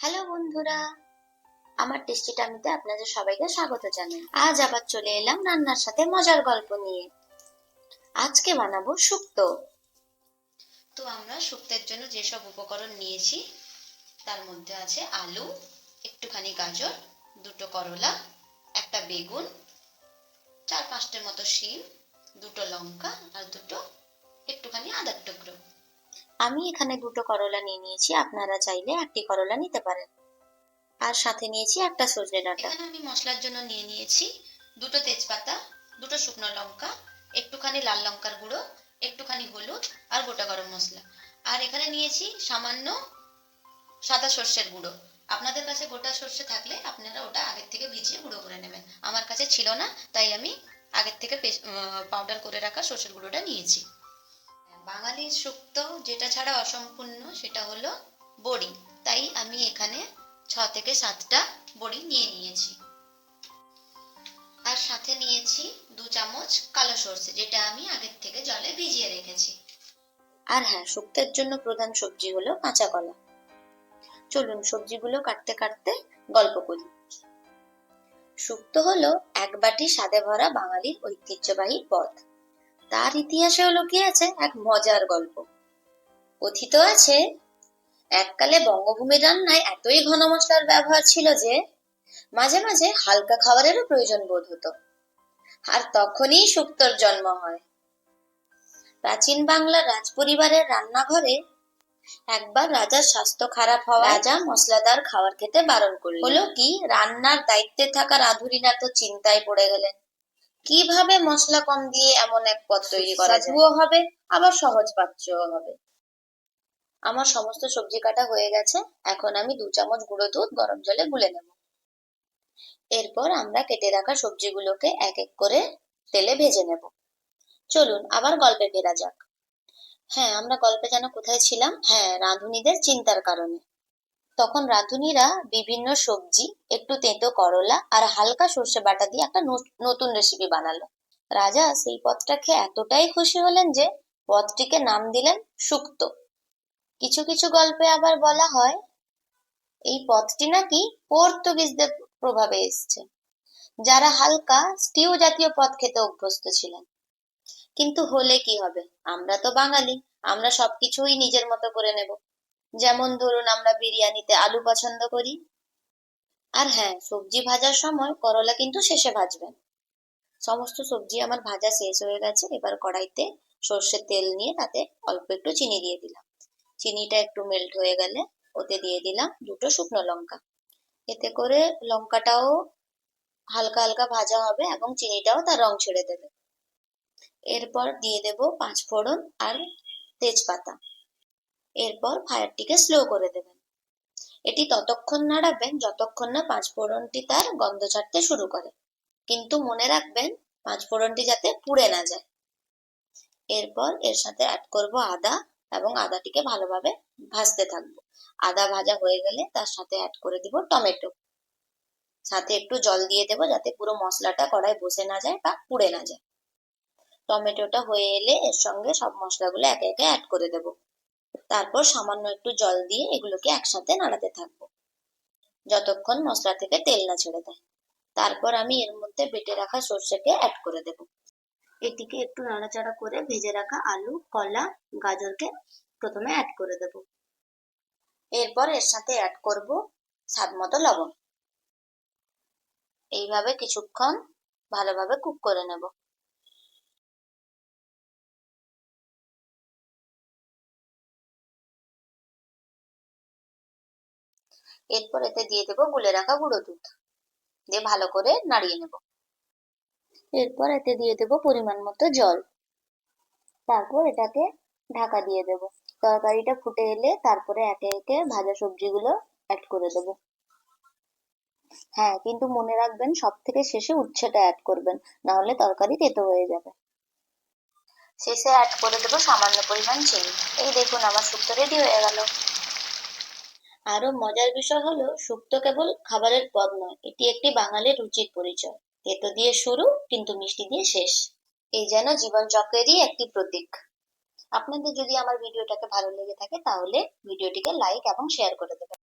Hello বন্ধুরা, আমার tasty টামিতে আপনাদের সবাইকে স্বাগত জানাই। আজ আবার চলে এলাম রান্নার সাথে মজার গল্প নিয়ে। আজকে বানাবো শুক্তো। তো আমরা শুক্তের জন্য যেসব উপকরণ নিয়েছি, তার মধ্যে আছে আলু, একটুখানি গাজর, দুটো করলা, একটা বেগুন, চার পাঁচটার মতো শিম, দুটো লঙ্কা আর দুটো একটুখানি আদার টুকরো। আমি এখানে দুটো করলা নিয়ে নিয়েছি, আপনারা চাইলে একটি করলা নিতে পারেন। আর সাথে নিয়েছি একটা সজনে ডাঁটা। আমি মশলার জন্য নিয়ে নিয়েছি দুটো তেজপাতা, দুটো শুকনো লঙ্কা, একটুখানি লাল লঙ্কার গুঁড়ো, একটুখানি হলুদ আর গোটা গরম মশলা। আর এখানে নিয়েছি সামান্য সাদা সর্ষের গুঁড়ো। আপনাদের কাছে গোটা সর্ষে থাকলে আপনারা ওটা আগের থেকে ভিজিয়ে গুঁড়ো করে নেবেন। আমার কাছে ছিল না, তাই আমি আগের থেকে পাউডার করে রাখা সর্ষের গুঁড়োটা নিয়েছি। বাঙালির শুক্তো যেটা ছাড়া অসম্পূর্ণ, সেটা হলো বড়ি। তাই আমি এখানে ছ থেকে সাতটা বড়ি নিয়ে নিয়েছি। আর সাথে নিয়েছি দু চামচ কালো সর্ষে, যেটা আমি আগের থেকে জলে ভিজিয়ে রেখেছি। আর হ্যাঁ শুক্তের জন্য প্রধান সবজি হলো কাঁচা কলা। চলুন সবজিগুলো কাটতে কাটতে গল্প করি। শুক্তো হলো এক বাটি স্বাদে ভরা বাঙালির ঐতিহ্যবাহী পদ। তার ইতিহাসেও লুকিয়ে আছে এক মজার গল্প। কথিত আছে, এককালে বঙ্গভূমির রান্নায় এতই ঘন মশলার ব্যবহার ছিল যে, মাঝে মাঝে হালকা খাবারেরও প্রয়োজন বোধ হতো। আর তখনই শুক্তোর জন্ম হয়। প্রাচীন বাংলার রাজপরিবারের রান্নাঘরে একবার রাজার স্বাস্থ্য খারাপ হওয়া রাজা মশলাদার খাবার খেতে বারণ করলেন। হলো কি, রান্নার দায়িত্বে থাকা রাঁধুনিরা তো চিন্তায় পড়ে গেলেন। কীভাবে মশলা কম দিয়ে এমন এক পদ তৈরি করা যায়? হবে আবার সহজ পাচ্যও হবে। আমার সমস্ত সবজি কাটা হয়ে গেছে এখন আমি দু চামচ গুঁড়ো দুধ গরম জলে গুলে নেব। এরপর আমরা কেটে রাখা সবজিগুলোকে এক এক করে তেলে ভেজে নেব। চলুন আবার গল্পে ফেরা যাক। হ্যাঁ আমরা গল্পে যেন কোথায় ছিলাম? হ্যাঁ রাঁধুনিদের চিন্তার কারণে। তখন রাঁধুনিরা বিভিন্ন সবজি, একটু তেঁতো করলা আর হালকা সর্ষে বাটা দিয়ে একটা নতুন রেসিপি বানালো। রাজা সেই পদটা খেয়ে এতটাই খুশি হলেন যে পদটিকে নাম দিলেন শুক্তো কিছু কিছু গল্পে আবার বলা হয়, এই পদটি নাকি পর্তুগিজদের প্রভাবে এসছে, যারা হালকা স্টিউ জাতীয় পদ খেতে অভ্যস্ত ছিলেন। কিন্তু হলে কি হবে? আমরা তো বাঙালি, আমরা সবকিছুই নিজের মতো করে নেব। যেমন ধরুন আমরা বিরিয়ানিতে আলু পছন্দ করি। আর হ্যাঁ সবজি ভাজার সময় করলা কিন্তু শেষে ভাজবেন। সমস্ত সবজি আমার ভাজা শেষ হয়ে গেছে, এবার কড়াইতে সর্ষের তেল নিয়ে তাতে অল্প একটু চিনি দিয়ে দিলাম। চিনিটা একটু মেল্ট হয়ে গেলে ওতে দিয়ে দিলাম দুটো শুকনো লঙ্কা। এতে করে লঙ্কাটাও হালকা হালকা ভাজা হবে এবং চিনিটাও তার রং ছেড়ে দেবে। এরপর দিয়ে দেব পাঁচ ফোড়ন আর তেজপাতা। এরপর ফায়ারটিকে স্লো করে দেবেন। এটি ততক্ষণ নাড়াবেন যতক্ষণ না পাঁচ ফোড়নটি তার গন্ধ ছাড়তে শুরু করে। কিন্তু মনে রাখবেন, পাঁচ ফোড়নটি যাতে পুড়ে না যায়। এরপর এর সাথে অ্যাড করব আদা এবং আদাটিকে ভালোভাবে ভাজতে থাকব। আদা ভাজা হয়ে গেলে তার সাথে অ্যাড করে দিব টমেটো। সাথে একটু জল দিয়ে দেবো যাতে পুরো মশলাটা কড়াই বসে না যায় বা পুড়ে না যায়। টমেটোটা হয়ে এলে এর সঙ্গে সব মশলাগুলো একে একে অ্যাড করে দেব। তারপর সামান্য একটু জল দিয়ে এগুলোকে একসাথে নাড়াতে থাকব। যতক্ষণ মশলা থেকে তেল না ছেড়ে দেয় তারপর আমি এর মধ্যে বেটে রাখা সর্ষেকে অ্যাড করে দেব। এটিকে একটু নাড়াচাড়া করে ভেজে রাখা আলু, কলা, গাজরকে প্রথমে অ্যাড করে দেব। এরপর এর সাথে অ্যাড করব স্বাদ মতো লবণ। এইভাবে কিছুক্ষণ ভালোভাবে কুক করে নেব। এরপর এতে দিয়ে দেবো গুলে রাখা গুঁড়ো দুধ। দিয়ে ভালো করে নাড়িয়ে নেব। এরপর এতে দিয়ে দেবো পরিমাণ মতো জল। তারপর এটাকে ঢাকা দিয়ে দেব। তরকারিটা ফুটে এলে তারপরে একে একে ভাজা সবজিগুলো অ্যাড করে দেব। হ্যাঁ কিন্তু মনে রাখবেন সব থেকে শেষে উচ্ছেটা অ্যাড করবেন না হলে তরকারি তেতো হয়ে যাবে। শেষে অ্যাড করে দেবো সামান্য পরিমাণ চিনি। এই দেখুন, আমার শুক্তো রেডি হয়ে গেল। আরও মজার বিষয় হলো শুক্তো কেবল খাবারের পদ নয়, এটি একটি বাঙালির রুচির পরিচয়। তেতো দিয়ে শুরু, কিন্তু মিষ্টি দিয়ে শেষ। এই যেন জীবন চক্রেরই একটি প্রতীক। আপনাদের যদি আমার ভিডিওটাকে ভালো লেগে থাকে, তাহলে ভিডিওটিকে লাইক এবং শেয়ার করে দেবেন।